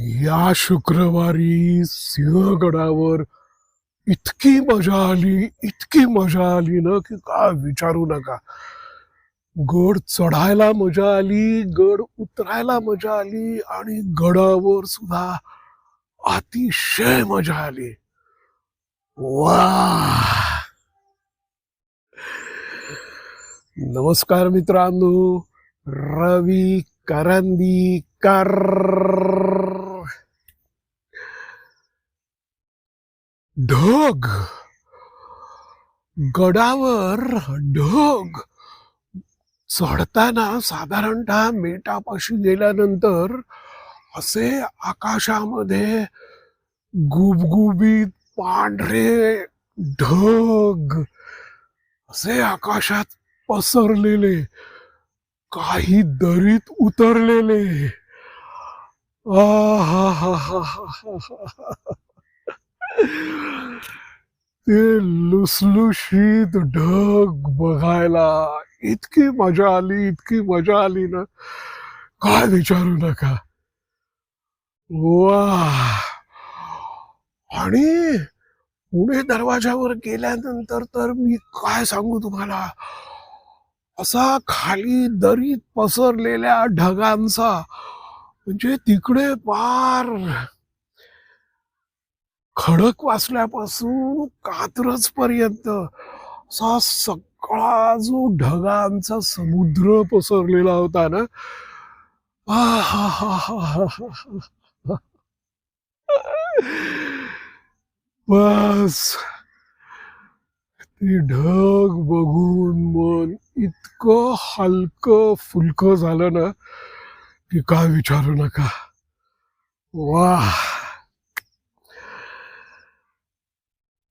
या शुक्रवारी सिंहगडावर इतकी मजा आली इतकी मजा आली ना की काय विचारू नका. गड चढायला मजा आली गड उतरायला मजा आली आणि गडावर सुद्धा अतिशय मजा आली. वा नमस्कार मित्रांनो रवी करंदीकर. ढग. गडावर ढग. चढताना साधारणतः मेटापाशी गेल्यानंतर असे आकाशामध्ये गुबगुबीत पांढरे ढग. असे आकाशात पसरलेले काही दरीत उतरलेले. आहाहाहाहा. ते लुसलुशीत ढग बघायला इतकी मजा आली इतकी मजा आली ना. काय विचारू नका. वा आणि पुणे दरवाजावर गेल्यानंतर तर मी काय सांगू तुम्हाला? असा खाली दरीत पसरलेल्या ढगांचा म्हणजे तिकडे पार खडक वाचल्यापासून कात्रज पर्यंत असा सगळा जो ढगांचा समुद्र पसरलेला होता ना बस. ते ढग बघून मन इतकं हलकं फुलकं झालं ना की काय विचारू नका. वा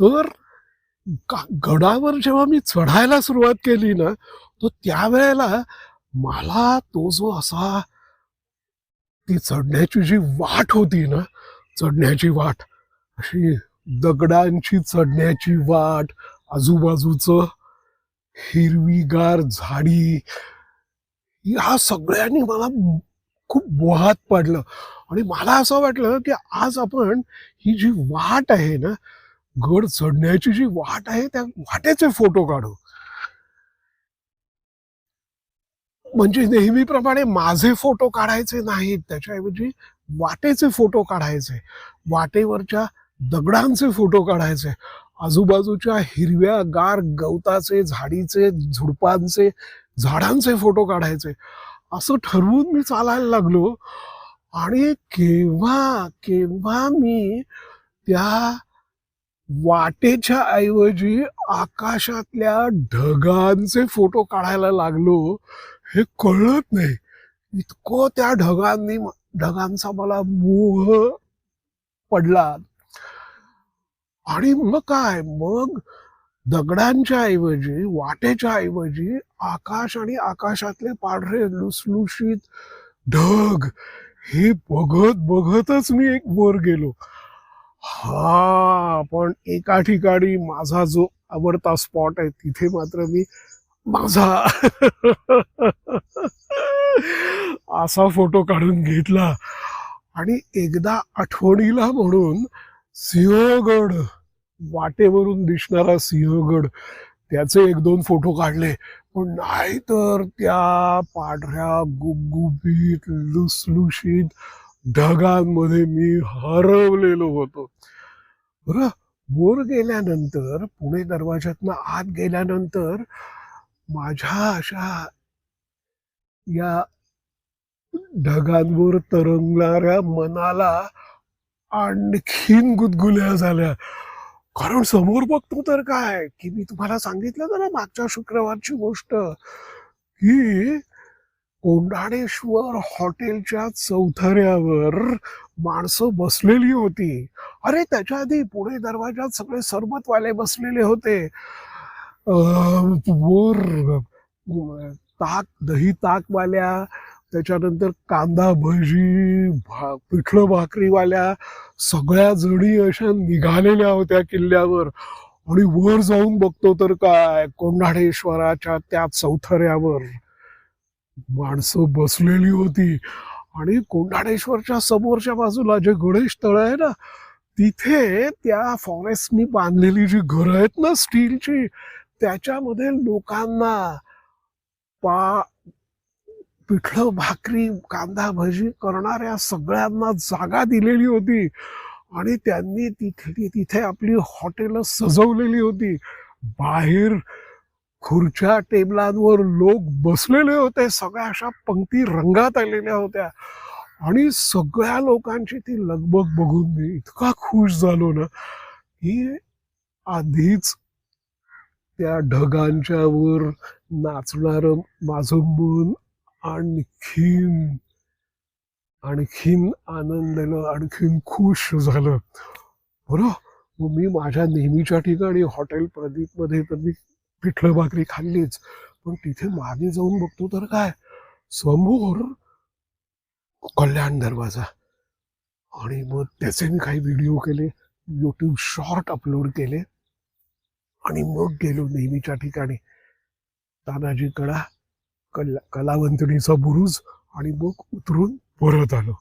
तर गडावर जेव्हा मी चढायला सुरुवात केली ना तर त्यावेळेला मला तो जो असा ती चढण्याची जी वाट होती ना चढण्याची वाट अशी दगडांची चढण्याची वाट आजूबाजूचं हिरवीगार झाडी या सगळ्यांनी मला खूप मोहात पडलं. आणि मला असं वाटलं की आज आपण ही जी वाट आहे ना गड चढण्याची जी वाट आहे त्या वाटेचे फोटो काढू. म्हणजे नेहमीप्रमाणे माझे फोटो काढायचे नाहीत त्याच्याऐवजी वाटेचे फोटो काढायचे. वाटेवरच्या दगडांचे फोटो काढायचे. आजूबाजूच्या हिरव्या गार गवताचे झाडीचे झुडपांचे झाडांचे फोटो काढायचे. असं ठरवून मी चालायला लागलो. आणि केव्हा केव्हा मी त्या वाटेच्या ऐवजी आकाशातल्या ढगांचे फोटो काढायला लागलो हे कळत नाही. इतकं त्या ढगांनी ढगांचा मला मोह पडला. आणि मग काय? मग दगडांच्या ऐवजी वाटेच्या ऐवजी आकाश आणि आकाशातले पांढरे लुसलुशीत ढग हे बघत बघतच मी एक वर गेलो. हा पण एका ठिकाणी माझा जो आवडता स्पॉट आहे तिथे मात्र मी माझा असा फोटो काढून घेतला. आणि एकदा आठवणीला म्हणून सिंहगड वाटेवरून दिसणारा सिंहगड त्याचे एक दोन फोटो काढले. पण नाहीतर त्या पांढऱ्या गुबगुबीत लुसलुशीत ढगांमध्ये मी हरवलेलो होतो. बरं वर गेल्यानंतर पुणे दरवाज्यातनं आत गेल्यानंतर माझ्या अशा या ढगांवर तरंगणाऱ्या मनाला आणखीन गुदगुल्या झाल्या. कारण समोर बघतो तर काय की मी तुम्हाला सांगितलं ना मागच्या शुक्रवारची गोष्ट की कोंढाणेश्वर हॉटेलच्या चौथऱ्यावर माणसं बसलेली होती. अरे त्याच्या आधी पुणे दरवाजात सगळे सरबतवाले बसलेले होते. वर ताक दही ताकवाल्या त्याच्यानंतर कांदा भजी भा पिठलं भाकरीवाल्या सगळ्या जणी अशा निघालेल्या होत्या किल्ल्यावर. आणि वर जाऊन बघतो तर काय कोंढाणेश्वराच्या त्या चौथऱ्यावर. माणसं बसलेली होती. आणि कोंढाणेश्वरच्या समोरच्या बाजूला जे गणेश तळ आहे ना तिथे त्या फॉरेस्टनी बांधलेली जी घरं आहेत ना स्टीलची त्याच्यामध्ये लोकांना पा पिठलं भाकरी कांदा भजी करणाऱ्या सगळ्यांना जागा दिलेली होती. आणि त्यांनी तिथे तिथे आपली हॉटेल सजवलेली होती. बाहेर खुर्च्या टेबलांवर लोक बसलेले होते. सगळ्या अशा पंक्ती रंगात आलेल्या होत्या. आणि सगळ्या लोकांची ती लगबग बघून मी इतका खुश झालो ना की आधीच त्या ढगांच्या वर नाचणार माझं मन आणखीन आणखीन आनंदानं आणखीन खुश झालं. बरं मग मी माझ्या नेहमीच्या ठिकाणी हॉटेल प्रदीपमध्ये तर मी पिठलं भाकरी खाल्लीच. पण तिथे मागे जाऊन बघतो तर काय? समोर कल्याण दरवाजा. आणि मग त्याचे मी काही व्हिडिओ केले युट्यूब शॉर्ट अपलोड केले. आणि मग गेलो नेहमीच्या ठिकाणी. तानाजी कडा कला कलावंतणीचा बुरुज आणि मग उतरून परत आलो.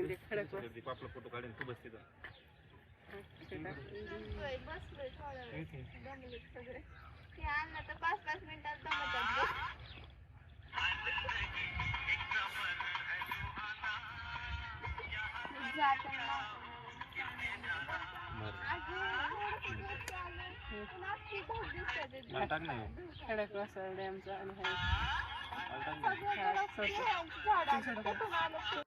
प्रदीप आपला फोटो काढेल तू बस तिथं. बसलोय थोडा वेळ. जमले सगळे. ते आणलं तर पाच पाच मिनिटात जमतात बघ. जाताना अजून थोडंसं दूर चाललं. पण अख्खी ढग दिसतात ते मला टाक नाही खडकवासला डॅमचा आणि हा झाडांचं कुठून आलं? ते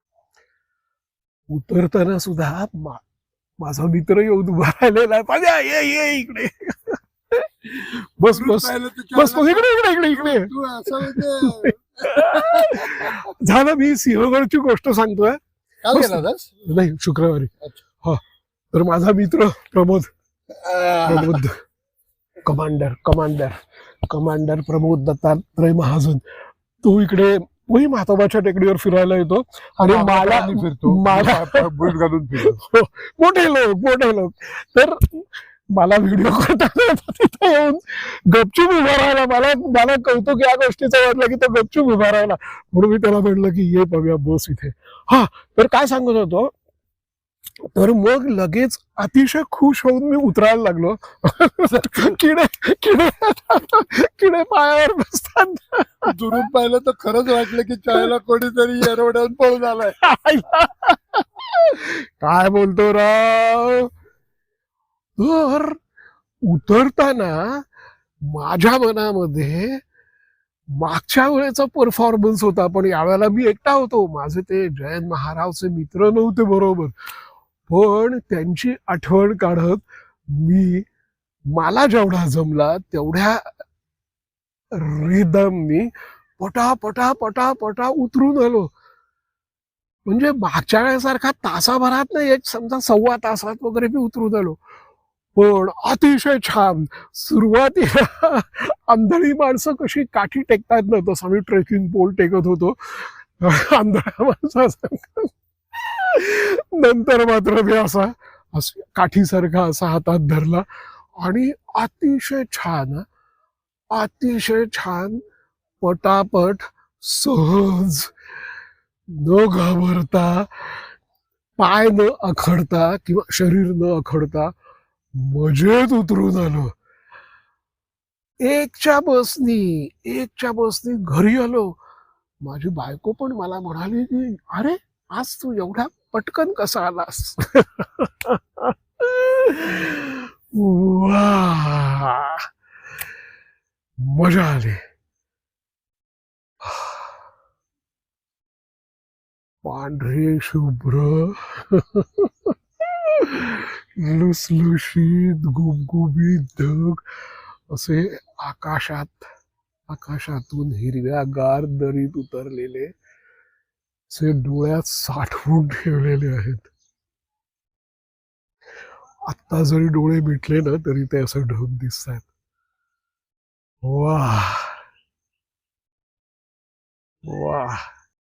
उतरताना सुद्धा मा- माझा मित्र येऊन उभा राहिलेला आहे. पाद्या ये ये इकडे. बस बस. बस बस. इकडे इकडे इकडे इकडे. म्हणजे झालं मी सिंहगडची गोष्ट सांगतोय? नाही शुक्रवारी. हा. तर माझा मित्र Pramod. Pramod. Commander commander. Commander Pramod Dattatray Mahajan. तो इकडे तोही म्हातोबाच्या टेकडीवर फिरायला येतो आणि मला फिरतो. मला बूट घालून फिरतो. मोठे लोक मोठे लोक. तर मला व्हिडिओ करताना तिथे येऊन गपचूप उभा राहिला मला मला कौतुक या गोष्टीचं वाटलं की तो गपचूप उभा राहिला. म्हणून मी त्याला म्हटलं की ये बघूया बस इथे. हा तर काय सांगत होतो? तर मग लगेच अतिशय खुश होऊन मी उतरायला लागलो. किडे किडे किडे पायावर बसतात. दुरून पाहिलं तर खरंच वाटलं की चायला कोणीतरी एरवड्यावर पळून आलाय. काय बोलतो राव? तर उतरताना माझ्या मनामध्ये मागच्या वेळेचा परफॉर्मन्स होता पण यावेळेला मी एकटा होतो. माझे ते जयंत महारावचे मित्र नव्हते बरोबर. पण त्यांची आठवण काढत मी मला जेवढा जमला तेवढ्या रिदमनी पटा पटा पटा पटा उतरून आलो. म्हणजे मागच्या वेळेसारखा तासाभरात नाही एक समजा सव्वा तासात वगैरे मी उतरून आलो. पण अतिशय छान सुरुवातीला आंधळी माणसं कशी काठी टेकतात ना तसं आम्ही ट्रेकिंग पोल टेकत होतो. आंधळ्या माणसासारखं. नंतर मात्र मी असा काठीसारखा असा हातात धरला आणि अतिशय छान अतिशय छान पटापट सहज न घाबरता पाय न अखडता किंवा शरीर न अखडता मजेत उतरून आलो. एकच्या बसनी एकच्या बसनी घरी आलो. माझी बायको पण मला म्हणाली की अरे आज तू एवढा पटकन कसा आलास? वा. मजा आली. पांढरे शुभ्र. लुसलुशीत गुबगुबीत ढग. असे आकाशात आकाशातून हिरव्या गार दरीत उतरलेले असे डोळ्यात साठवून ठेवलेले आहेत. आत्ता जरी डोळे मिटले ना तरी ते असं ढग दिसत आहेत वा वा